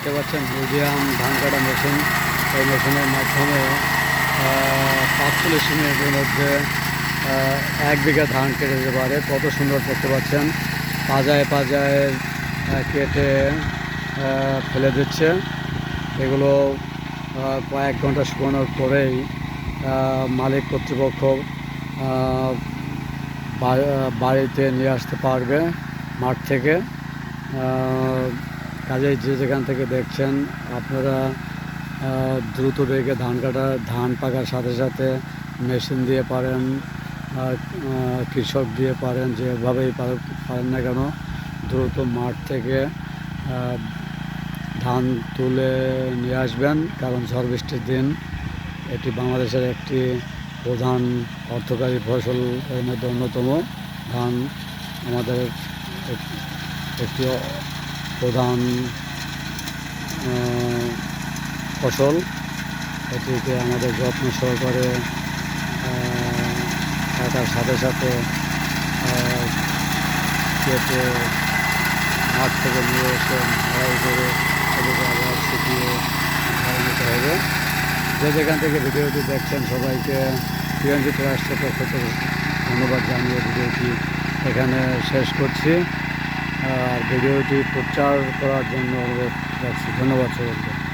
দেখতে পাচ্ছেন মিডিয়াম ধান কাটা মেশিন। এই মেশিনের মাধ্যমে পাঁচচল্লিশ মিনিটের মধ্যে এক বিঘা ধান কেটে যেতে পারে। কত সুন্দর দেখতে পাচ্ছেন। পাজায় পাজায় কেটে ফেলে দিচ্ছে। এগুলো কয়েক ঘণ্টা শুকানোর পরেই মালিক কর্তৃপক্ষ বাড়িতে নিয়ে আসতে পারবে মাঠ থেকে। কাজেই যে যেখান থেকে দেখছেন, আপনারা দ্রুত বেগে ধান কাটা, ধান পাকার সাথে সাথে মেশিন দিয়ে পারেন কৃষক দিয়ে পারেন, যেভাবেই পারেন না কেন, দ্রুত মাঠ থেকে ধান তুলে নিয়ে আসবেন। কারণ ঝড় বৃষ্টির দিন এটি বাংলাদেশের একটি প্রধান অর্থকারী ফসল, এর মধ্যে অন্যতম। ধান আমাদের এক- একটি প্রধান ফসল, এটিকে আমাদের যত্ন সহকারে কাটার সাথে সাথে কেটে মাঠ থেকে নিয়ে এসে মাড়াই করে সেটাকে আবার শুকিয়ে নিতে হবে। যে যেখান থেকে ভিডিওটি দেখছেন সবাইকে পিএনজি ট্রাস্টের পক্ষ থেকে ধন্যবাদ জানিয়ে ভিডিওটি এখানে শেষ করছি। ভিডিওটি প্রচার করার জন্য অনুরোধ রাখছি ধন্যবাদ সবাইকে।